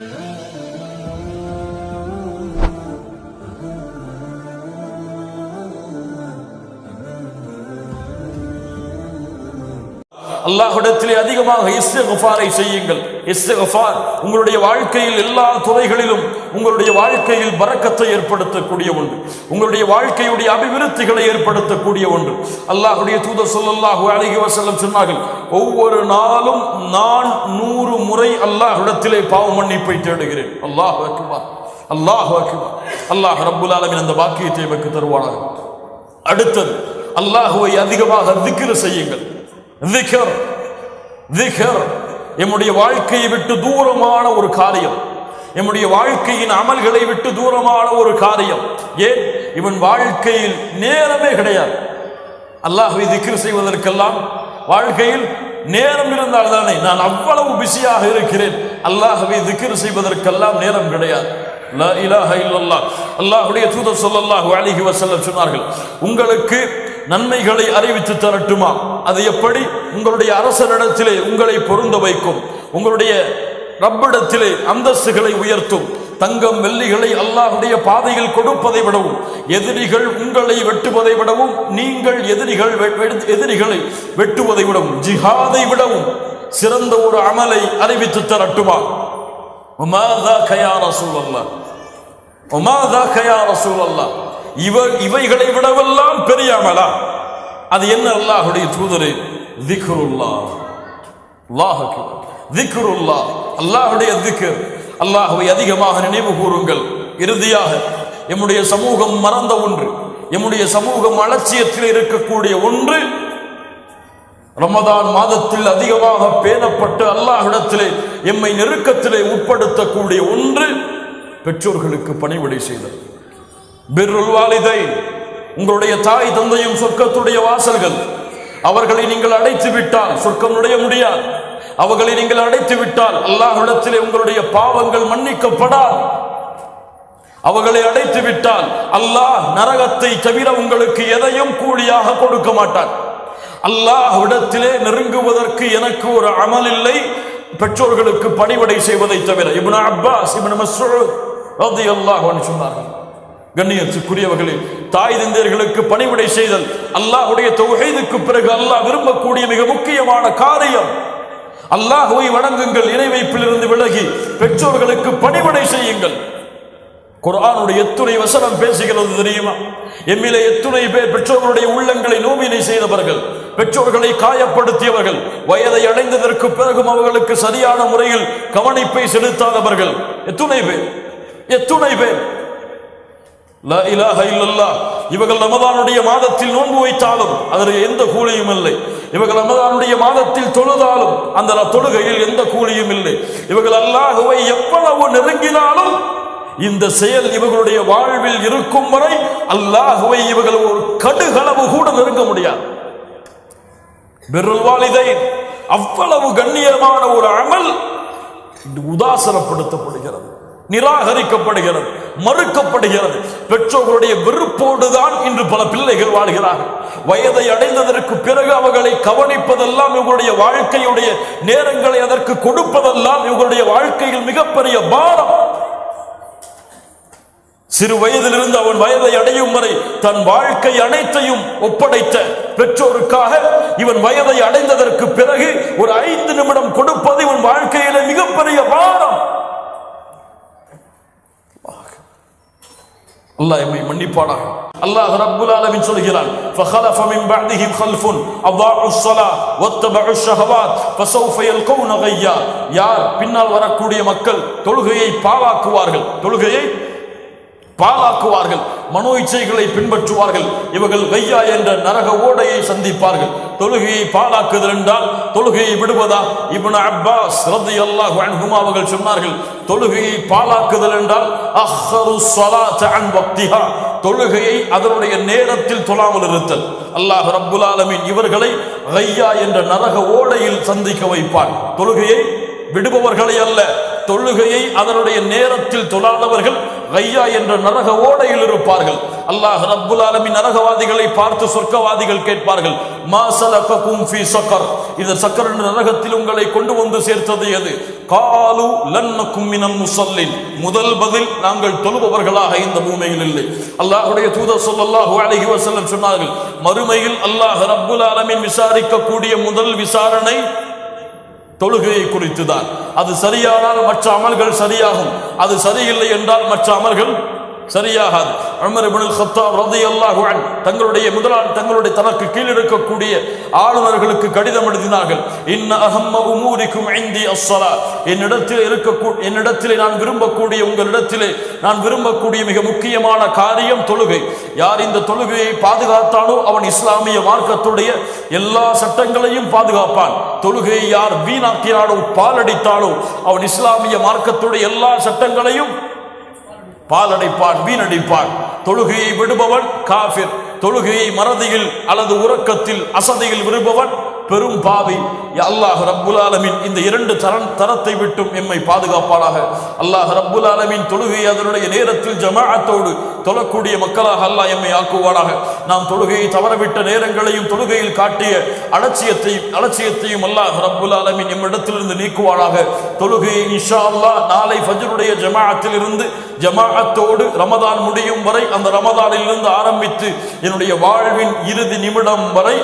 Yeah. அல்லாஹ்விடத்திலே அதிகமாக இஸ்திஃபாரை செய்யுங்கள். இஸ்திஃபார் உங்களுடைய வாழ்க்கையில் எல்லா துறைகளிலும் உங்களுடைய வாழ்க்கையில் பறக்கத்தை ஏற்படுத்தக்கூடிய ஒன்று. உங்களுடைய வாழ்க்கையுடைய அபிவிருத்திகளை ஏற்படுத்தக்கூடிய ஒன்று. அல்லாஹுடைய தூதர் சொல்லல்லாஹு அழகி வஸல்லம் சொன்னார்கள் ஒவ்வொரு நாளும் நான் நூறு முறை அல்லாஹ்விடத்திலே பாவ மன்னிப்பை தேடுகிறேன். அல்லாஹ் அக்பர் அல்லாஹ் அக்பர். அல்லாஹ் ரப்புல் அந்த பாக்கியத்தை எமக்கு தருவானாக. அடுத்தது அல்லாஹுவை அதிகமாக திக்ர் செய்யுங்கள். எம்முடைய வாழ்க்கையை விட்டு தூரமான ஒரு காரியம். எம்முடைய வாழ்க்கையின் அமல்களை விட்டு தூரமான ஒரு காரியம். ஏன்? இவன் வாழ்க்கையில் நேரமே கிடையாது. அல்லாஹை திக்ர் செய்வதற்கெல்லாம் வாழ்க்கையில் நேரம் இருந்தால் தானே. நான் அவ்வளவு பிஸியாக இருக்கிறேன். அல்லாஹவை திக்ர் செய்வதற்கெல்லாம் நேரம் கிடையாது. அல்லாஹுடைய தூதர் சொல்லல்லாஹு அழகி வஸல்லம் சொன்னார்கள் உங்களுக்கு நன்மைகளை அறிவித்து தரட்டுமா? அது எப்படி? உங்களுடைய அரசனிடத்திலே உங்களை பொருந்த வைக்கும். உங்களுடைய ரப்பிடத்திலே அந்தஸ்துகளை உயர்த்தும். தங்கம் வெள்ளிகளை அல்லாஹுடைய பாதையில் கொடுப்பதை விடவும் எதிரிகள் உங்களை வெட்டுவதை விடவும் நீங்கள் எதிரிகள் எதிரிகளை வெட்டுவதை விடவும் ஜிஹாதை விடவும் சிறந்த ஒரு அமலை அறிவித்து தரட்டுமா? உமாதா கயா ரசூலல்லாஹ். உமாதா கயா ரசூலல்லாஹ். இவ இவைகளை விடவெல்லாம் பெரிய அமலா. அது என்ன அல்லாஹுடைய தூதரே? திக்ருல்லா. அல்லாஹுக்கு. திக்ருல்லா. அல்லாஹுடைய திக்ர். அல்லாஹுவை அதிகமாக நினைவு கூறுங்கள். இறுதியாக எம்முடைய சமூகம் மறந்த ஒன்று எம்முடைய சமூகம் அலட்சியத்தில் இருக்கக்கூடிய ஒன்று ரமதான் மாதத்தில் அதிகமாக பேணப்பட்டு அல்லாஹிடத்திலே எம்மை நெருக்கத்திலே உட்படுத்தக்கூடிய ஒன்று பெற்றோர்களுக்கு பணிவிடை செய்தல். பிர்ருல் வாலிதை உங்களுடைய தாய் தந்தையும் சொர்க்கத்துடைய வாசல்கள். அவர்களை நீங்கள் அடைத்து விட்டால் சொர்க்கம் நுழைய முடியாது. அவர்களை நீங்கள் அடைத்து விட்டால் அல்லாஹ்விடத்திலே உங்களுடைய பாவங்கள் மன்னிக்கப்படாது. அவர்களை அடைத்து விட்டால் அல்லாஹ் நரகத்தை தவிர உங்களுக்கு எதையும் கூலியாக கொடுக்க மாட்டான் அல்லாஹ்விடத்திலே நெருங்குவதற்கு எனக்கு ஒரு அமல் இல்லை. பெற்றோர்களுக்கு பணிவடை செய்வதை தவிர இப்னு அப்பாஸ் இப்னு மஸ்ஊத் ரலியல்லாஹு அன்ஹு சொன்னார்கள். கண்ணியத்துக்குரியவர்களே தாய் தந்தையர்களுக்கு பணிவிடை செய்தல் அல்லாஹுடைய தொகைதுக்கு பிறகு அல்லாஹ் விரும்பக்கூடிய மிக முக்கியமான காரியம் அல்லாஹுவை வணங்குங்கள் இணை வைப்பிலிருந்து விலகி பெற்றோர்களுக்கு பணிவிடை செய்யுங்கள். குரானுடைய எத்துணை வசனம் பேசுகிறது தெரியுமா? எம்மிலே எத்துணை பேர் பெற்றோர்களுடைய உள்ளங்களை நோவினை செய்தவர்கள் பெற்றோர்களை காயப்படுத்தியவர்கள் வயதை அடைந்ததற்கு பிறகும் அவர்களுக்கு சரியான முறையில் கவனிப்பை செலுத்தாதவர்கள். எத்துணை பேர் எத்துணை பேர். இவர்கள் ரமதானுடைய மாதத்தில் நோன்பு வைத்தாலும் அதற்கு எந்த கூலியும் இல்லை. இவர்கள் ரமதானுடைய மாதத்தில் தொழுதாலும் அந்த தொழுகையில் எந்த கூலியும் இல்லை. இவர்கள் அல்லாஹுவை எவ்வளவு நெருங்கினாலும் இந்த செயல் இவர்களுடைய வாழ்வில் இருக்கும் வரை அல்லாஹுவை இவர்கள் ஒரு கடுகளவு கூட நெருங்க முடியாது. பிர்ருல் வாலிதைன் அவ்வளவு கண்ணியமான ஒரு அமல் உதாசனப்படுத்தப்படுகிறது. நிராகரிக்கப்படுகிறது மறுக்கப்படுகிறது. பெற்றோர்களுடைய வெறுப்போடுதான் இன்று பல பிள்ளைகள் வாழ்கிறார்கள். வயதை அடைந்ததற்கு பிறகு அவர்களை கவனிப்பதெல்லாம் இவர்களுடைய வாழ்க்கையுடைய நேரங்களை அதற்கு கொடுப்பதெல்லாம் இவர்களுடைய வாழ்க்கையில் மிகப்பெரிய பாரம். சிறு வயதிலிருந்து அவன் வயதை அடையும் வரை தன் வாழ்க்கை அனைத்தையும் ஒப்படைத்த பெற்றோருக்காக இவன் வயதை அடைந்ததற்கு பிறகு ஒரு ஐந்து நிமிடம் கொடுப்பது இவன் வாழ்க்கை மிகப்பெரிய பாரம் அல்லாஹ் எம்மை மன்னிப்பானாக அல்லாஹ் ரப்புல் ஆலமீன் சொல்கிறான் فخلف من بعدهم خلف اضاعوا الصلاه واتبعوا الشهوات فسوف يلقون غيا யார் பின்னால் வரக்கூடிய மக்கள் தொழுகையை பாழாக்குவார்கள் தொழுகையை பாலாக்குவார்கள் மனோ இச்சைகளை பின்பற்றுவார்கள். இவர்கள் கையா என்ற நரக ஓடையை சந்திப்பார்கள். தொழுகையை பாலாக்குதல் என்றால் தொழுகையை விடுவதா? இப்னு அப்பாஸ் அல்லாஹ் அன்ஹுமா அவர்கள் சொன்னார்கள் தொழுகையை பாலாக்குதல் என்றால் அஹ்ஹரு சலா அன் வக்திஹா. தொழுகையை அதனுடைய நேரத்தில் தொழாமல் இருத்தல். அல்லாஹ் ரப்புல் ஆலமீன் இவர்களை ஐயா என்ற நரக ஓடையில் சந்திக்க வைப்பார் தொழுகையை விடுபவர்களை அல்ல தொழுகையை அதனுடைய நேரத்தில் தொழாதவர்கள் கையா என்ற நரக ஓடையில் இருப்பார்கள். அல்லாஹ் ரப்புல் ஆலமின் நரகவாதிகளை பார்த்து சொர்க்கவாதிகள் கேட்பார்கள். மா சலககும் ஃபீ சக்கர். இந்த சக்கர் என்ற நரகத்தில் உங்களை கொண்டு வந்து சேர்த்தது எது? காலு லன்னக்கும் மினல் முசல்லின். முதல் பதில் நாங்கள் தொழுபவர்களாக இந்த பூமியில் இல்லை. அல்லாஹ்வுடைய தூதர் ஸல்லல்லாஹு அலைஹி வஸல்லம் சொன்னார்கள் மறுமையில் அல்லாஹ் ரப்புல் ஆலமீன் விசாரிக்கக்கூடிய முதல் விசாரணை தொழுகையை குறித்துதான். அது சரியானால் மற்ற அமல்கள் சரியாகும். அது சரியில்லை என்றால் மற்ற அமல்கள் சரியாகாது. அமர் இபுல் ஹத்தாப் ரதி அன்ஹு தங்களுடைய முதலாளி தங்களுடைய தனக்கு கீழ் இருக்கக்கூடிய ஆளுநர்களுக்கு கடிதம் எழுதினார்கள். இன்ன அகம்ம உமூரிக்கும் ஐந்தி அஸ்ஸலா. என்னிடத்தில் இருக்க என்னிடத்திலே நான் விரும்பக்கூடிய உங்களிடத்திலே நான் விரும்பக்கூடிய மிக முக்கியமான காரியம் தொழுகை. யார் இந்த தொழுகையை பாதுகாத்தானோ அவன் இஸ்லாமிய மார்க்கத்துடைய எல்லா சட்டங்களையும் பாதுகாப்பான். தொழுகையை யார் வீணாக்கினாலோ பாலடித்தாலோ அவன் இஸ்லாமிய மார்க்கத்துடைய எல்லா சட்டங்களையும் பாலடைப்பான் வீணடிப்பான். தொழுகையை விடுபவன் காஃபிர். தொழுகையை மறதியில் அல்லது உறக்கத்தில் அசதியில் விடுபவன் பெரும் பாவி அல்லாஹ் ரப்புல் ஆலமின் இந்த இரண்டு தரன் தரத்தை விட்டும் எம்மை பாதுகாப்பாளாக அல்லாஹ் ரப்புல் ஆலமின் தொழுகை அதனுடைய நேரத்தில் ஜமாஅத்தோடு தொழக்கூடிய மக்களாக அல்லாஹ் எம்மை ஆக்குவானாக. நாம் தொழுகையை தவறவிட்ட நேரங்களையும் தொழுகையில் காட்டிய அலட்சியத்தையும் அலட்சியத்தையும் அல்லாஹ் ரப்புல் ஆலமின் எம்மிடத்திலிருந்து நீக்குவானாக. தொழுகையை இன்ஷா அல்லாஹ் நாளை ஃபஜ்ருடைய ஜமாஅத்தில் இருந்து ஜமாஅத்தோடு ரமதான் முடியும் வரை அந்த ரமதானிலிருந்து ஆரம்பித்து என்னுடைய வாழ்வின் இறுதி நிமிடம் வரை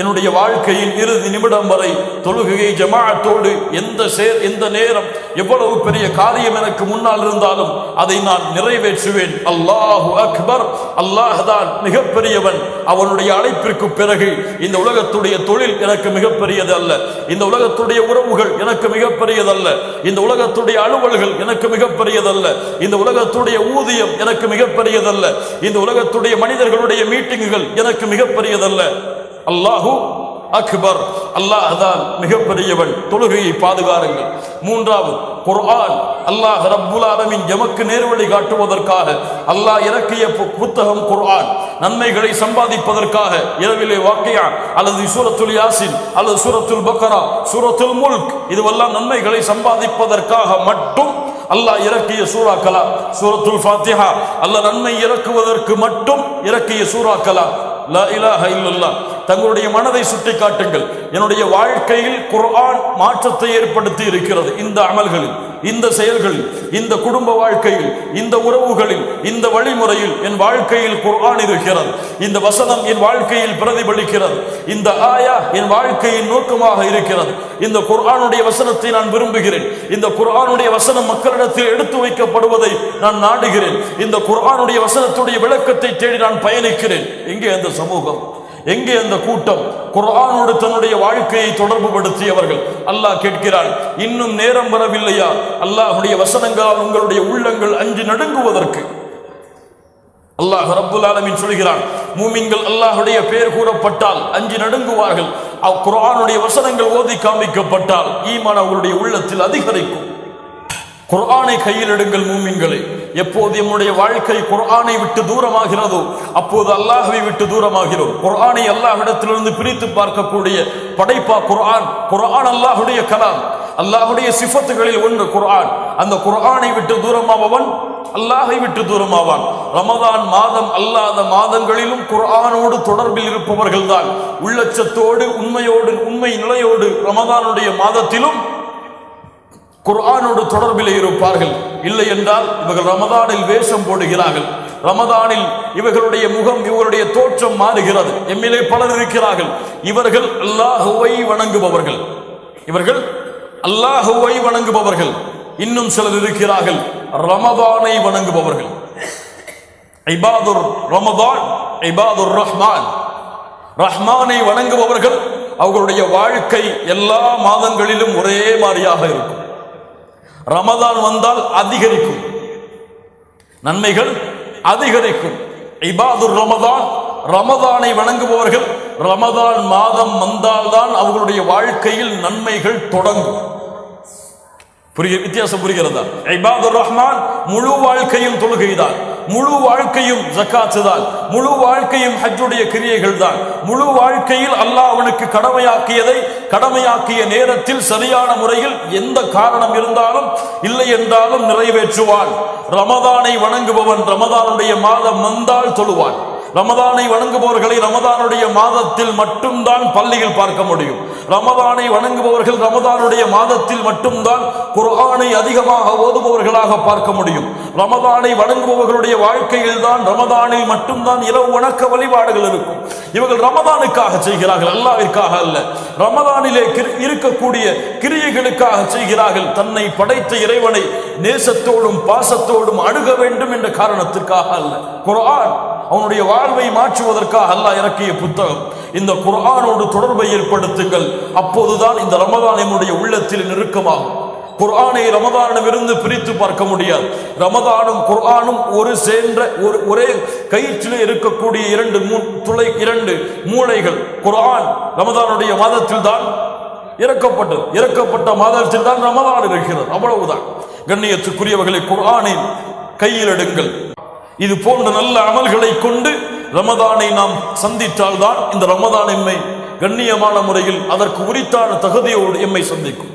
என்னுடைய வாழ்க்கையின் இறுதி நிமிடம் வரை தொழுகையை ஜமாஅத்தோடு எந்த சேர் எந்த நேரம் எவ்வளவு பெரிய காரியம் எனக்கு முன்னால் இருந்தாலும் அதை நான் நிறைவேற்றுவேன். அல்லாஹு அக்பர். அல்லாஹ் தான் மிகப்பெரியவன். அவனுடைய அழைப்பிற்கு பிறகு இந்த உலகத்துடைய தொழில் எனக்கு மிகப்பெரியது அல்ல. இந்த உலகத்துடைய உறவுகள் எனக்கு மிகப்பெரியதல்ல இந்த உலகத்துடைய அலுவல்கள் எனக்கு மிகப்பெரியதல்ல இந்த உலகத்துடைய ஊதியம் எனக்கு மிகப்பெரியதல்ல இந்த உலகத்துடைய மனிதர்களுடைய மீட்டிங்குகள் எனக்கு மிகப்பெரியதல்ல அல்லாஹு அக்பர். அல்லாஹ் தான் மிகப்பெரியவன். தொழுகையை பாதுகாருங்கள். மூன்றாவது குர்ஆன். அல்லாஹ் ரப்புல் ஆலமின் எமக்கு நேர்வழி காட்டுவதற்காக. அல்லாஹ் இறக்கிய பு- புத்தகம் குர்ஆன். நன்மைகளை சம்பாதிப்பதற்காக. இரவிலே வாக்கையா அல்லது சூரத்துல் யாசின் அல்லது சூரத்துல் பக்கரா சூரத்துல் முல்க். இதுவெல்லாம் நன்மைகளை சம்பாதிப்பதற்காக மட்டும் அல்லாஹ் இறக்கிய சூறாக்களா? சூரத்துல் ஃபாத்திஹா. அல்லாஹ் நன்மை இறக்குவதற்கு மட்டும் இறக்கிய சூராக்கலா லா இலாஹ இல்லல்லாஹ். தங்களுடைய மனதை சுட்டி காட்டுங்கள் என்னுடைய வாழ்க்கையில் குர்ஆன் மாற்றத்தை ஏற்படுத்தி இருக்கிறது. இந்த அமல்களில் இந்த செயல்களில் இந்த குடும்ப வாழ்க்கையில் இந்த உறவுகளில் இந்த வழிமுறையில் என் வாழ்க்கையில் குர்ஆன் இருக்கிறது. இந்த வசனம் என் வாழ்க்கையில் பிரதிபலிக்கிறது. இந்த ஆயா என் வாழ்க்கையின் நோக்கமாக இருக்கிறது. இந்த குர்ஆனுடைய வசனத்தை நான் விரும்புகிறேன். இந்த குர்ஆனுடைய வசனம் மக்களிடத்தில் எடுத்து வைக்கப்படுவதை நான் நாடுகிறேன். இந்த குர்ஆனுடைய வசனத்துடைய விளக்கத்தை தேடி நான் பயணிக்கிறேன். எங்கே அந்த சமூகம்? எங்கே அந்த கூட்டம்? குர்ஆனோடு தன்னுடைய வாழ்க்கையை தொடர்பு படுத்தியவர்கள் அல்லாஹ் கேட்கிறான் இன்னும் நேரம் வரவில்லையா? அல்லாஹ்வுடைய வசனங்களால் உங்களுடைய உள்ளங்கள் அஞ்சு நடுங்குவதற்கு. அல்லாஹ் ரப்புல் ஆலமின் சொல்கிறான் மூமின்கள் அல்லாஹ்வுடைய பெயர் கூறப்பட்டால் அஞ்சு நடுங்குவார்கள். அவ் குர்ஆனுடைய வசனங்கள் ஓதி காமிக்கப்பட்டால் ஈமான் அவர்களுடைய உள்ளத்தில் அதிகரிக்கும். குர்ஆனை கையில் எடுங்கள் மூமின்களே. எப்போது என்னுடைய வாழ்க்கை குர்ஆனை விட்டு தூரமாகிறதோ அப்போது அல்லாஹ்வை விட்டு தூரமாகிறோம். குர்ஆனை அல்லாஹ்விடத்திலிருந்து பிரித்து பார்க்கக்கூடிய படைப்பா குர்ஆன். குர்ஆன் அல்லாஹுடைய கலாம். அல்லாஹுடைய சிஃபத்துகளில் ஒன்று குர்ஆன். அந்த குர்ஆனை விட்டு தூரமாபவன் அல்லாஹை விட்டு தூரமாவான். ரமதான் மாதம் அல்லாத மாதங்களிலும் குர்ஆனோடு தொடர்பில் இருப்பவர்கள்தான். உள்ளச்சத்தோடு உண்மையோடு உண்மை நிலையோடு ரமதானுடைய மாதத்திலும் குர்ஆனோடு தொடர்பில் இருப்பார்கள். இல்லை என்றால் இவர்கள் ரமதானில் வேஷம் போடுகிறார்கள். ரமதானில் இவர்களுடைய முகம் இவர்களுடைய தோற்றம் மாறுகிறது. எம்மிலே பலர் இருக்கிறார்கள். இவர்கள் அல்லாஹுவை வணங்குபவர்கள். இவர்கள் அல்லாஹுவை வணங்குபவர்கள். இன்னும் சிலர் இருக்கிறார்கள். ரமதானை வணங்குபவர்கள். ஐபாதுர் ரமதான் ஐபாதுர் ரஹ்மான். ரஹ்மானை வணங்குபவர்கள் அவர்களுடைய வாழ்க்கை எல்லா மாதங்களிலும் ஒரே மாதிரியாக இருக்கும். ரமதான் வந்தால் அதிகரிக்கும். நன்மைகள் அதிகரிக்கும். இபாதுர் ரமதான் ரமதானை வணங்குபவர்கள் ரமதான் மாதம் வந்தால்தான் அவர்களுடைய வாழ்க்கையில் நன்மைகள் தொடங்கும். புரிய வித்தியாசம் புரிகிறதா? இபாதுர் ரஹ்மான் முழு வாழ்க்கையும் தொழுகைதான். முழு வாழ்க்கையும் ஜக்காத்து தான் முழு வாழ்க்கையும் ஹஜ்ஜுடைய கிரியைகள் தான் முழு வாழ்க்கையில் அல்லாஹ் அவனுக்கு கடமையாக்கியதை கடமையாக்கிய நேரத்தில் சரியான முறையில் எந்த காரணம் இருந்தாலும் இல்லை என்றாலும் நிறைவேற்றுவான். ரமதானை வணங்குபவன் ரமதானுடைய மாதம் வந்தால் தொழுவான். ரமதானை வணங்குபவர்களை ரமதானுடைய மாதத்தில் மட்டும்தான் பள்ளியில் பார்க்க முடியும். ரமதானை வணங்குபவர்கள் ரமதானுடைய மாதத்தில் மட்டும்தான் குர்ஆனை அதிகமாக ஓதுபவர்களாக பார்க்க முடியும். ரமதானை வணங்குபவர்களுடைய வாழ்க்கையில் தான் ரமதானில் மட்டும்தான் இரவு வணக்க வழிபாடுகள் இருக்கும். இவர்கள் ரமதானுக்காக செய்கிறார்கள் அல்லாவிற்காக அல்ல. ரமதானிலே இருக்கக்கூடிய கிரியைகளுக்காக செய்கிறார்கள். தன்னை படைத்த இறைவனை நேசத்தோடும் பாசத்தோடும் அணுக வேண்டும் என்ற காரணத்திற்காக அல்ல. குர்ஆன் அவனுடைய வாழ்வை மாற்றுவதற்காக அல்லாஹ் இறக்கிய புத்தகம். இந்த குர்ஆனோடு தொடர்பை ஏற்படுத்துங்கள். அப்போதுதான் இந்த ரமதான் நம்முடைய உள்ளத்தில் நெருக்கமாகும். குர்ஆனை ரமதானிடமிருந்து பிரித்து பார்க்க முடியாது. ரமதானும் குர்ஆனும் ஒரு சேர்ந்த ஒரு ஒரே கயிற்றிலே இருக்கக்கூடிய இரண்டு மூ துளை இரண்டு மூளைகள். குர்ஆன் ரமதானுடைய மாதத்தில் தான் இறக்கப்பட்டது. இறக்கப்பட்ட மாதத்தில் தான் ரமதான் இருக்கிறது. அவ்வளவுதான். கண்ணியத்துக்குரியவர்களை குர்ஆனை கையில் எடுங்கள். இது போன்ற நல்ல அமல்களை கொண்டு ரமதானை நாம் சந்தித்தால்தான் இந்த ரமதான் எம்மை கண்ணியமான முறையில் அதற்கு உரித்தான தகுதியோடு எம்மை சந்திக்கும்.